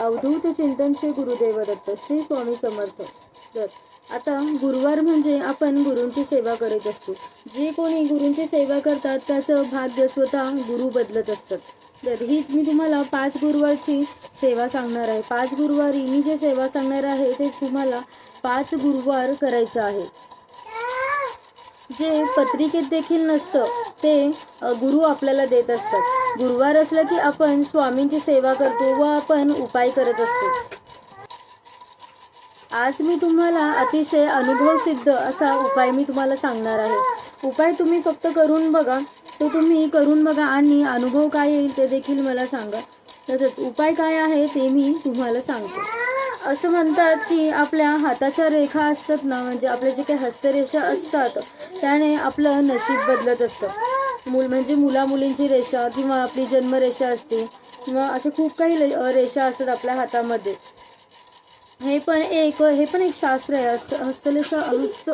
अवधूत चिंतन श्री गुरुदेव दत्त श्री स्वामी समर्थ. तर आता गुरुवार म्हणजे आपण गुरूंची सेवा करत असतो. जे कोणी गुरूंची सेवा करतात त्याचं भाग्य स्वतः गुरु बदलत असतात तर हीच मी तुम्हाला पाच गुरुवारची सेवा सांगणार आहे. पाच गुरुवारी मी जे सेवा सांगणार आहे ते तुम्हाला पाच गुरुवार करायचं आहे. जे पत्रिकेत देखील नसतं ते गुरु आपल्याला देत असतात. गुरुवार असलं की आपण स्वामींची सेवा करतो व आपण उपाय करत असतो. आज मी तुम्हाला अतिशय अनुभव सिद्ध असा उपाय मी तुम्हाला सांगणार आहे. उपाय तुम्ही फक्त करून बघा. तो तुम्ही करून बघा आणि अनुभव काय येईल ते देखील मला सांगा. तसंच उपाय काय आहे ते मी तुम्हाला सांगतो. असं म्हणतात की आपल्या हाताच्या रेखा असतात ना म्हणजे आपल्या जे काही हस्तरेषा असतात त्याने आपलं नशीब बदलत असतं. मूल म्हणजे मुला मुलींची रेषा किंवा आपली जन्मरेषा असते किंवा असे खूप काही रेषा असतात आपल्या हातामध्ये. हे पण एक हे पण एक शास्त्र आहे. हस्त हस्तलेषा हस्त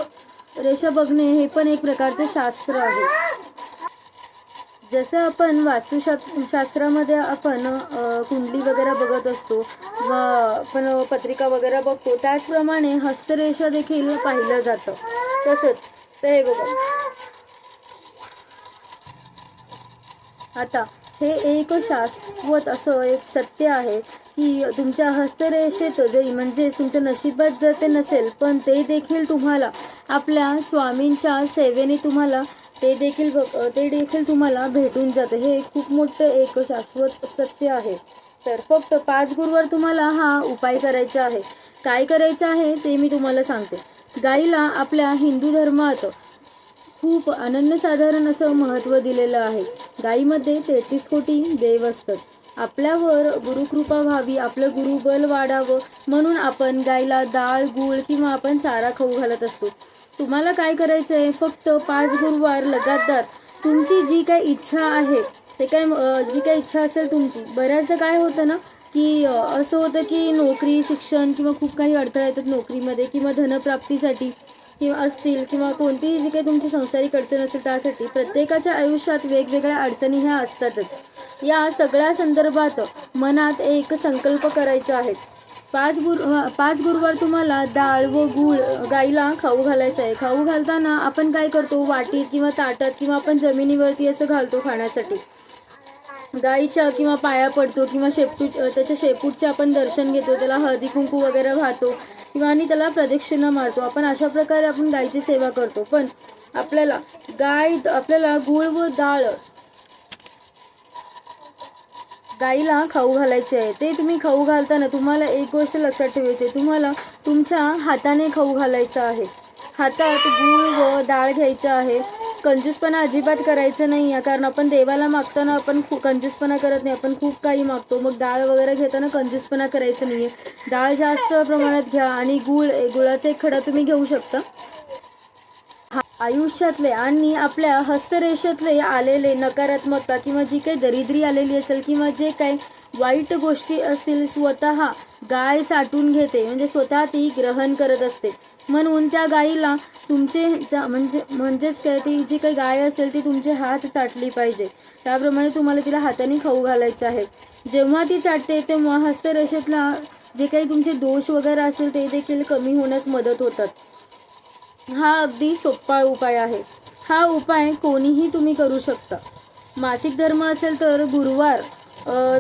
रेषा बघणे हे पण एक प्रकारचे शास्त्र आहे. जसं आपण वास्तुशास्त्र शास्त्रामध्ये आपण कुंडली वगैरे बघत असतो व आपण पत्रिका वगैरे बघतो त्याचप्रमाणे हस्तरेषा देखील पाहिलं जातं. तसंच तर हे बघा. आता हे एक शाश्वत असं एक सत्य आहे की तुमच्या हस्तरेषेत जे म्हणजेच तुमच्या नशिबात जर ते नसेल पण ते देखील तुम्हाला आपल्या स्वामींच्या सेवेने तुम्हाला ते देखील बघ- ते देखील तुम्हाला भेटून जातं. हे खूप मोठं एक शाश्वत सत्य आहे. तर फक्त पाच गुरुवार तुम्हाला हा उपाय करायचा आहे. काय करायचं आहे ते मी तुम्हाला सांगते. गाईला आपल्या हिंदू धर्मात खूप अनन्यसाधारण असं महत्त्व दिलेलं आहे. गायीमध्ये तेहतीस कोटी देव असतात. आपल्यावर गुरुकृपा व्हावी आपलं गुरुबल वाढावं म्हणून आपण गाईला डाळ गूळ किंवा आपण चारा खाऊ घालत असतो. तुम्हाला काय करायचं आहे फक्त पाच गुरुवार लगातार तुमची जी काय इच्छा आहे ते काय जी काय इच्छा असेल तुमची. बऱ्याचदा काय होतं ना की असं होतं की नोकरी शिक्षण किंवा खूप काही अडथळा येतात नोकरीमध्ये किंवा धनप्राप्तीसाठी. किंवा असतील किंवा कोणतीही जी काही तुमची संसारिक अडचण असेल त्यासाठी प्रत्येकाच्या आयुष्यात वेगवेगळ्या अडचणी ह्या असतातच. या सगळ्या संदर्भात मनात एक संकल्प करायचा आहे. पाच गुरु पाच गुरुवार तुम्हाला डाळ व गूळ गाईला खाऊ घालायचं आहे. खाऊ घालताना आपण काय करतो? वाटीत किंवा ताटात किंवा आपण जमिनीवरती असं घालतो खाण्यासाठी. गाईच्या किंवा पाया पडतो किंवा शेपटू त्याच्या शेपूटचे आपण दर्शन घेतो. त्याला हळदी कुंकू वगैरे वाहतो. आणि त्याला प्रदक्षिणा मारतो. आपण अशा प्रकारे आपण गायीची सेवा करतो. पण आपल्याला गाय आपल्याला गुळ व डाळ गाईला खाऊ घालायचे आहे. ते तुम्ही खाऊ घालताना तुम्हाला एक गोष्ट लक्षात ठेवायची आहे. तुम्हाला तुमच्या हाताने खाऊ घालायचं आहे. हातात गूळ व डाळ घ्यायचं आहे. कंजूसपणा अजिबात करायचं नाही. आहे कारण आपण देवाला मागताना आपण खूप कंजूसपणा करत नाही. आपण खूप काही मागतो. मग डाळ वगैरे घेताना कंजूसपणा करायचं नाही आहे डाळ जास्त प्रमाणात घ्या आणि गुळ गुळाचा एक खडा तुम्ही घेऊ शकता. हा- आयुष्यातले आणि आपल्या हस्तरेषेतले आलेले नकारात्मकता किंवा जी काही दरिद्री आलेली असेल किंवा जे काही वाईट गोष्टी असतील स्वतः गाय चाटून घेते. म्हणजे स्वतः ती ग्रहण करत असते. म्हणून त्या गायीला तुमचे त्या- म्हणजे म्हणजेच काय ती जी काही गाय असेल ती तुमचे हात चाटली पाहिजे. त्याप्रमाणे तुम्हाला तिला हाताने खाऊ घालायचं आहे. जेव्हा ती चाटते तेव्हा हस्तरेषेतला जे काही तुमचे दोष वगैरे असेल ते देखील कमी होण्यास मदत होतात. हा अगदी सोपा उपाय आहे. हा उपाय कोणीही तुम्ही करू शकता. मासिक धर्म असेल तर गुरुवार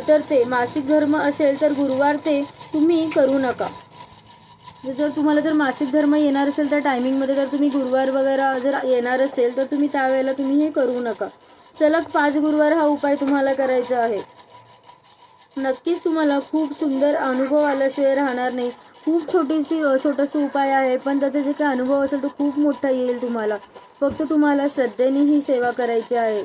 तर ते. मासिक धर्म असेल तर गुरुवार ते. तुम्ही करू नका. म्हणजे जर तुम्हाला जर मासिक धर्म येणार असेल तर टायमिंगमध्ये जर तुम्ही गुरुवार वगैरे जर येणार असेल तर तुम्ही त्यावेळेला तुम्ही हे करू नका. सलग पाच गुरुवार हा उपाय तुम्हाला करायचा आहे. नक्कीच तुम्हाला खूप सुंदर अनुभव आल्याशिवाय राहणार नाही. खूप छोटीशी छोटासा उपाय आहे पण त्याचा जे काही अनुभव असेल तो खूप मोठा येईल तुम्हाला. फक्त तुम्हाला श्रद्धेने ही सेवा करायची आहे.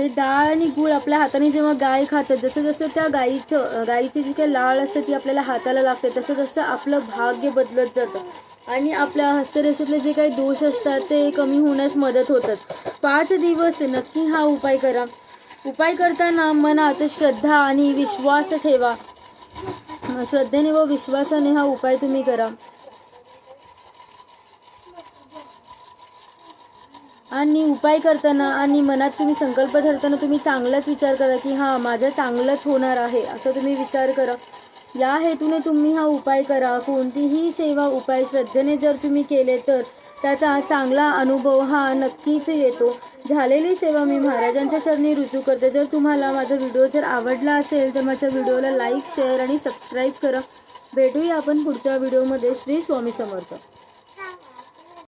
ते डाळ आणि गूळ आपल्या हाताने जेव्हा गाय खातात जसं जसं त्या गाईचं गाईची जी काही लाळ असते ती आपल्याला हाताला लागते तसं तसं आपलं भाग्य बदलत जातं. आणि आपल्या हस्तरेषेतले जे काही दोष असतात ते कमी होण्यास मदत होतात. पाच दिवस नक्की हा उपाय करा. उपाय करताना मनात श्रद्धा आणि विश्वास ठेवा. श्रद्धेने व विश्वासाने हा उपाय तुम्ही करा. आणि उपाय करताना आणि मनात तुम्ही संकल्प धरताना तुम्ही चांगलाच विचार करा की हां माझं चांगलंच होणार आहे असं तुम्ही विचार करा. या हेतूने तुम्ही हा उपाय करा. कोणतीही सेवा उपाय श्रद्धेने जर तुम्ही केले तर त्याचा चांगला अनुभव हा नक्कीच येतो. झालेली सेवा मी महाराजांच्या चरणी रुजू करते. जर तुम्हाला माझा व्हिडिओ जर आवडला असेल तर माझ्या व्हिडिओला लाईक शेअर आणि सबस्क्राईब करा. भेटूया आपण पुढच्या व्हिडिओमध्ये. श्री स्वामी समर्थ.